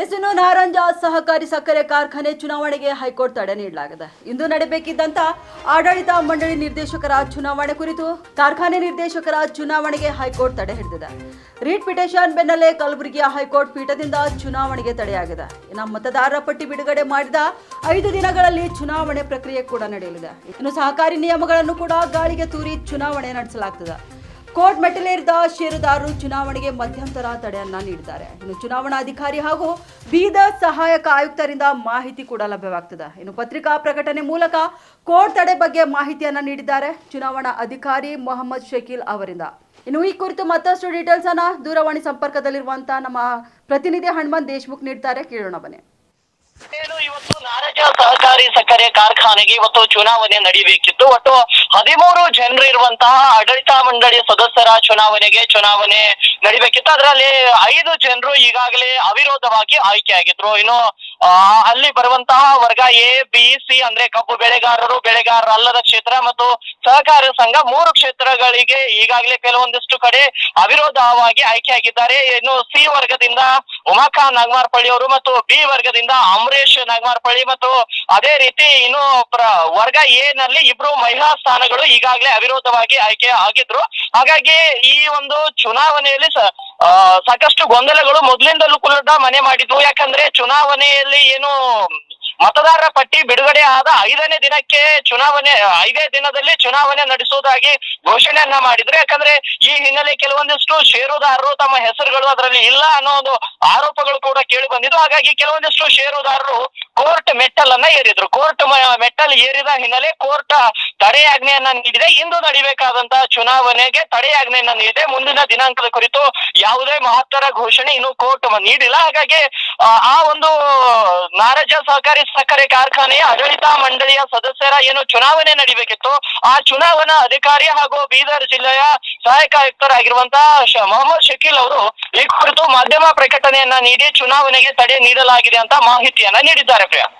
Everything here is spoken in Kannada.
ಎಸ್ಇನ್ನು ನಾರಂಜ ಸಹಕಾರಿ ಸಕ್ಕರೆ ಕಾರ್ಖಾನೆ ಚುನಾವಣೆಗೆ ಹೈಕೋರ್ಟ್ ತಡೆ ನೀಡಲಾಗಿದೆ. ಇಂದು ನಡೆಯಬೇಕಿದ್ದಂತ ಆಡಳಿತ ಮಂಡಳಿ ನಿರ್ದೇಶಕರ ಚುನಾವಣೆ ಕುರಿತು ಕಾರ್ಖಾನೆ ನಿರ್ದೇಶಕರ ಚುನಾವಣೆಗೆ ಹೈಕೋರ್ಟ್ ತಡೆ ಹಿಡಿದಿದೆ. ರೀಟ್ ಪಿಟಿಷನ್ ಬೆನ್ನಲ್ಲೇ ಕಲಬುರಗಿಯ ಹೈಕೋರ್ಟ್ ಪೀಠದಿಂದ ಚುನಾವಣೆಗೆ ತಡೆಯಾಗಿದೆ. ಇನ್ನು ಮತದಾರರ ಪಟ್ಟಿ ಬಿಡುಗಡೆ ಮಾಡಿದ ಐದು ದಿನಗಳಲ್ಲಿ ಚುನಾವಣೆ ಪ್ರಕ್ರಿಯೆ ಕೂಡ ನಡೆಯಲಿದೆ. ಇನ್ನು ಸಹಕಾರಿ ನಿಯಮಗಳನ್ನು ಕೂಡ ಗಾಳಿಗೆ ತೂರಿ ಚುನಾವಣೆ ನಡೆಸಲಾಗ್ತದೆ. ಕೋರ್ಟ್ ಮೆಟ್ಟಿಲೇರಿದ ಷೇರುದಾರರು ಚುನಾವಣೆಗೆ ಮಧ್ಯಂತರ ತಡೆಯನ್ನ ನೀಡಿದ್ದಾರೆ. ಇನ್ನು ಚುನಾವಣಾಧಿಕಾರಿ ಹಾಗೂ ಬೀದ ಸಹಾಯಕ ಆಯುಕ್ತರಿಂದ ಮಾಹಿತಿ ಕೂಡ ಲಭ್ಯವಾಗ್ತದೆ. ಇನ್ನು ಪತ್ರಿಕಾ ಪ್ರಕಟಣೆ ಮೂಲಕ ಕೋರ್ಟ್ ತಡೆ ಬಗ್ಗೆ ಮಾಹಿತಿಯನ್ನ ನೀಡಿದ್ದಾರೆ ಚುನಾವಣಾ ಅಧಿಕಾರಿ ಮೊಹಮ್ಮದ್ ಶಕೀಲ್ ಅವರಿಂದ. ಇನ್ನು ಈ ಕುರಿತು ಮತ್ತಷ್ಟು ಡೀಟೇಲ್ಸ್ ಅನ್ನ ದೂರವಾಣಿ ಸಂಪರ್ಕದಲ್ಲಿರುವಂತಹ ನಮ್ಮ ಪ್ರತಿನಿಧಿ ಹನುಮಂತ್ ದೇಶ್ಮುಖ್ ನೀಡ್ತಾರೆ. ಕೇಳೋಣ ಬನ್ನಿ. ಕಾರ್ಖಾನೆಗೆ ಇವತ್ತು ಚುನಾವಣೆ ನಡೀಬೇಕಿತ್ತು. ಒಟ್ಟು ಹದಿಮೂರು ಜನರು ಇರುವಂತಹ ಆಡಳಿತ ಮಂಡಳಿ ಸದಸ್ಯರ ಚುನಾವಣೆಗೆ ಚುನಾವಣೆ ನಡಿಬೇಕಿತ್ತು. ಅದರಲ್ಲಿ ಐದು ಜನರು ಈಗಾಗಲೇ ಅವಿರೋಧವಾಗಿ ಆಯ್ಕೆಯಾಗಿದ್ರು. ಇನ್ನು ಆ, ಅಲ್ಲಿ ಬರುವಂತಹ ವರ್ಗ ಎ ಬಿ ಸಿ ಅಂದ್ರೆ ಕಬ್ಬು ಬೆಳೆಗಾರರು, ಬೆಳೆಗಾರರ ಅಲ್ಲದ ಕ್ಷೇತ್ರ ಮತ್ತು ಸಹಕಾರ ಸಂಘ ಮೂರು ಕ್ಷೇತ್ರಗಳಿಗೆ ಈಗಾಗಲೇ ಕೆಲವೊಂದಿಷ್ಟು ಕಡೆ ಅವಿರೋಧವಾಗಿ ಆಯ್ಕೆಯಾಗಿದ್ದಾರೆ. ಇನ್ನು ಸಿ ವರ್ಗದಿಂದ ಉಮಾಕಾ ನಾಗಮಾರ್ಪಳ್ಳಿ ಅವರು ಮತ್ತು ಬಿ ವರ್ಗದಿಂದ ಅಮರೇಶ್ ನಾಗಮಾರ್ಪಳ್ಳಿ ಮತ್ತು ಅದೇ ರೀತಿ ಇನ್ನು ವರ್ಗ ಎ ನಲ್ಲಿ ಇಬ್ರು ಮಹಿಳಾ ಸ್ಥಾನಗಳು ಈಗಾಗಲೇ ಅವಿರೋಧವಾಗಿ ಆಯ್ಕೆ ಆಗಿದ್ರು. ಹಾಗಾಗಿ ಈ ಒಂದು ಚುನಾವಣೆಯಲ್ಲಿ ಸಾಕಷ್ಟು ಗೊಂದಲಗಳು ಮೊದಲಿಂದಲೂ ಕೂಡ ಮನೆ ಮಾಡಿದ್ವು. ಯಾಕಂದ್ರೆ ಚುನಾವಣೆಯಲ್ಲಿ ಏನು ಮತದಾರರ ಪಟ್ಟಿ ಬಿಡುಗಡೆ ಆದ ಐದನೇ ದಿನಕ್ಕೆ ಚುನಾವಣೆ ಐದೇ ದಿನದಲ್ಲಿ ಚುನಾವಣೆ ನಡೆಸುವುದಾಗಿ ಘೋಷಣೆಯನ್ನ ಮಾಡಿದ್ರು. ಯಾಕಂದ್ರೆ ಈ ಹಿನ್ನೆಲೆ ಕೆಲವೊಂದಿಷ್ಟು ಷೇರುದಾರರು ತಮ್ಮ ಹೆಸರುಗಳು ಅದರಲ್ಲಿ ಇಲ್ಲ ಅನ್ನೋ ಒಂದು ಆರೋಪಗಳು ಕೂಡ ಕೇಳಿ ಬಂದಿದ್ದು. ಹಾಗಾಗಿ ಕೆಲವೊಂದಿಷ್ಟು ಷೇರುದಾರರು ಕೋರ್ಟ್ ಮೆಟ್ಟಲನ್ನ ಏರಿದ್ರು. ಕೋರ್ಟ್ ಮೆಟ್ಟಲ್ ಏರಿದ ಹಿನ್ನೆಲೆ ಕೋರ್ಟ್ ತಡೆಯಾಜ್ಞೆಯನ್ನ ನೀಡಿದೆ. ಇಂದು ನಡಿಬೇಕಾದಂತಹ ಚುನಾವಣೆಗೆ ತಡೆಯಾಜ್ಞೆಯನ್ನ ನೀಡಿದೆ. ಮುಂದಿನ ದಿನಾಂಕದ ಕುರಿತು ಯಾವುದೇ ಮಹತ್ತರ ಘೋಷಣೆ ಇನ್ನು ಕೋರ್ಟ್ ನೀಡಿಲ್ಲ. ಹಾಗಾಗಿ ಆ, ಒಂದು ಸಹಕಾರಿ ಸಕ್ಕರೆ ಕಾರ್ಖಾನೆಯ ಆಡಳಿತ ಮಂಡಳಿಯ ಸದಸ್ಯರ ಏನು ಚುನಾವಣೆ ನಡಿಬೇಕಿತ್ತು, ಆ ಚುನಾವಣಾ ಅಧಿಕಾರಿ ಹಾಗೂ ಬೀದರ್ ಜಿಲ್ಲೆಯ ಸಹಾಯಕ ಆಯುಕ್ತರಾಗಿರುವಂತಹ ಮೊಹಮ್ಮದ್ ಶಕೀಲ್ ಅವರು ಈ ಕುರಿತು ಮಾಧ್ಯಮ ಪ್ರಕಟಣೆಯನ್ನ ನೀಡಿ ಚುನಾವಣೆಗೆ ತಡೆ ನೀಡಲಾಗಿದೆ ಅಂತ ಮಾಹಿತಿಯನ್ನ ನೀಡಿದ್ದಾರೆ ಪ್ರಿಯಾ.